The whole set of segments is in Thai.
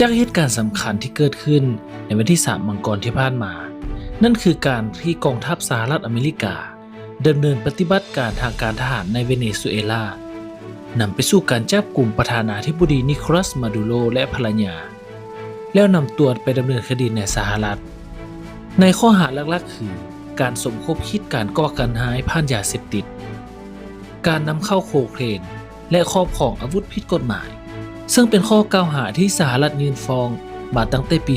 จากเหตุการณ์สำคัญที่เกิดขึ้นในวันที่ 3 มังกรที่ผ่านมา นั่นคือการที่กองทัพสหรัฐอเมริกาดำเนินปฏิบัติการทางการทหารในเวเนซุเอลานำไปสู่การจับกลุ่มประธานาธิบดีนิโคลัสมาดูโรและภรรยา แล้วนำตัวไปดำเนินคดีในสหรัฐ ในข้อหาหลักๆ คือ การสมคบคิดการก่อการร้ายผ่านยาเสพติด การนำเข้าโคเคนและครอบครองอาวุธผิดกฎหมาย ซึ่งเป็นข้อกล่าวหาที่สหรัฐยืนฟ้องมาตั้งแต่ปี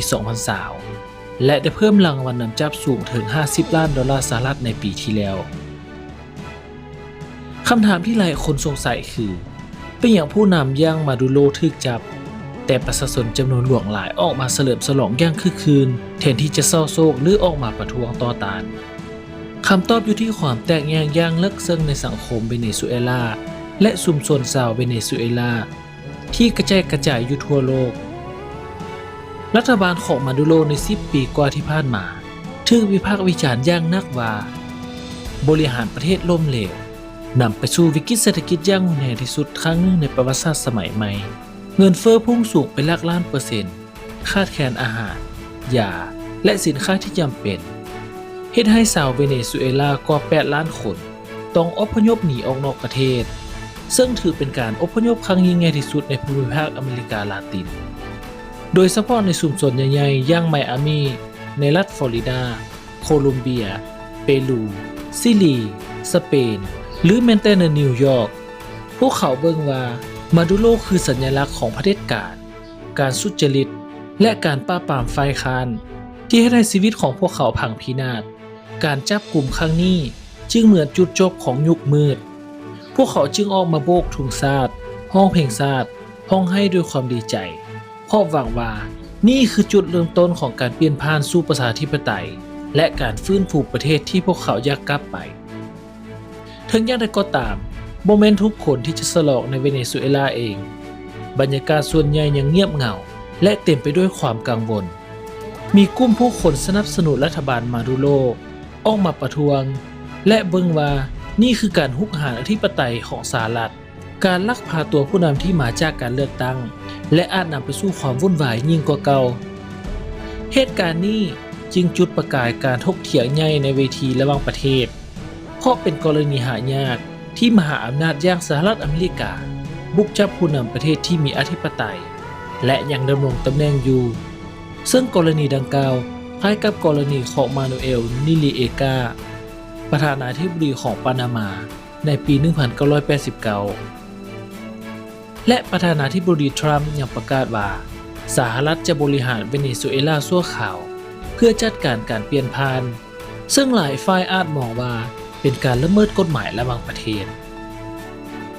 2003 และได้เพิ่มรางวัลนนำจับสูงถึง 50 ล้านดอลลาร์สหรัฐในปีที่แล้ว คำถามที่หลายคนสงสัยคือ เป็นอย่างผู้นำย่างมาดูโรถึกจับ แต่ประชาชนจำนวนหลวงหลายออกมาเสลิมฉลองย่างคึกคืนแทนที่จะเศร้าโศกหรือออกมาประท้วงต่อต้านคำตอบอยู่ที่ความแตกแยกย่างลึกซึ้งในสังคมเวเนซุเอลาและชุมชนชาวเวเนซุเอลา ที่กระจายกระจายอยู่ทั่วโลก รัฐบาลของมาดูโรใน10ปีกว่าที่ผ่านมาถูกวิพากษ์วิจารณ์อย่างนักว่า บริหารประเทศล่มเหลวนำไปสู่วิกฤตเศรษฐกิจอย่างรุนแรงที่สุดครั้งหนึ่งในประวัติศาสตร์สมัยใหม่ เงินเฟ้อพุ่งสูงไปหลักล้านเปอร์เซ็นต์ขาดแคลนอาหารยาและสินค้าที่จำเป็นเฮ็ดให้ชาวเวเนซุเอลากว่า 8 ล้านคน ต้องอพยพหนีออกนอกประเทศ ซึ่งถือเป็นการอพยพครั้งยิ่งใหญ่ที่สุดในภูมิภาคอเมริกาลาติน โดยเฉพาะในชุมชนใหญ่ๆ อย่างไมอามี ในรัฐฟลอริดา โคลัมเบีย เปรู ซิลี สเปน หรือแม้แต่ในนิวยอร์ก พวกเขาเบิ่งว่ามาดูโรคือสัญลักษณ์ของเผด็จการ การสุจริต และการป้าปรามฝ่ายค้านที่ให้ได้ชีวิตของพวกเขาพังพินาศ การจับกลุ่มครั้งนี้จึงเหมือนจุดจบของยุคมืด พวกเขาจึงออกมาโบกทุงซาดห้องเพลงซาดห้องให้ด้วยความดีใจเพราะหวังว่านี่คือจุดเริ่มต้นของการเปลี่ยนผ่านสู่ประชาธิปไตย และการฟื้นฟูประเทศที่พวกเขาอยากกลับไป ถึงอย่างไรก็ตามโมเมนต์ทุกคนที่จะสลองในเวเนซุเอลาเอง บรรยากาศส่วนใหญ่ยังเงียบเหงา และเต็มไปด้วยความกังวล มีกลุ่มผู้คนสนับสนุนรัฐบาลมาดูโรออกมาประท้วง และเบิ่งว่า นี่คือการหุกหาอธิปไตยของสหรัฐ การลักพาตัวผู้นำที่มาจากการเลือกตั้ง และอาจนำไปสู่ความวุ่นวายยิ่งกว่าเก่า เหตุการณ์นี้จึงจุดประกายการทกเถียงใหญ่ในเวทีระหว่างประเทศ เพราะเป็นกรณีหายากที่มหาอำนาจอย่างสหรัฐอเมริกา บุกจับผู้นำประเทศที่มีอธิปไตย และยังดำรงตำแหน่งอยู่ ซึ่งกรณีดังกล่าวคล้ายกับกรณีของมานูเอล นิลีเอกา ประธานาธิบดีของปานามาในปี 1989 และประธานาธิบดีทรัมป์ยังประกาศว่า สหรัฐจะบริหารเวเนซุเอลาชั่วข่าว เพื่อจัดการการเปลี่ยนผ่าน ซึ่งหลายฝ่ายอาจมองว่าเป็นการละเมิดกฎหมายระหว่างประเทศ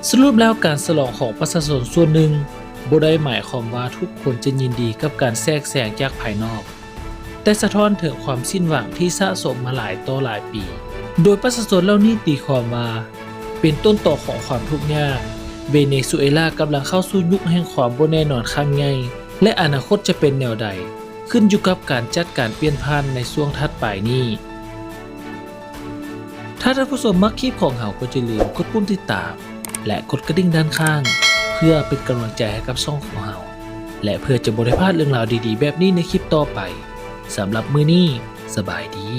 สรุปแล้วการสลองของประชาชนส่วนหนึ่งบ่ได้หมายความว่าทุกคนจะยินดีกับการแทรกแซงจากภายนอก แต่สะท้อนถึงความสิ้นหวังที่สะสมมาหลายต่อหลายปี โดยประชาชนเหล่านี้ตีความว่า เป็นต้นต่อของความทุกข์ยาก เวเนซุเอลากำลังเข้าสู่ยุคแห่งความบ่แน่นอนครั้งใหญ่และอนาคตจะเป็นแนวใด ขึ้นอยู่กับการจัดการเปลี่ยนผ่านในช่วงถัดไปนี้ ถ้าท่านผู้ชมมักคลิปของเราก็จะลืมกดปุ่มติดตาม และกดกระดิ่งด้านข้าง เพื่อเป็นกำลังใจให้กับช่องของเราและเพื่อจะบริพลาดเรื่องราวดีๆ แบบนี้ในคลิปต่อไปสำหรับมื้อนี้สบายดี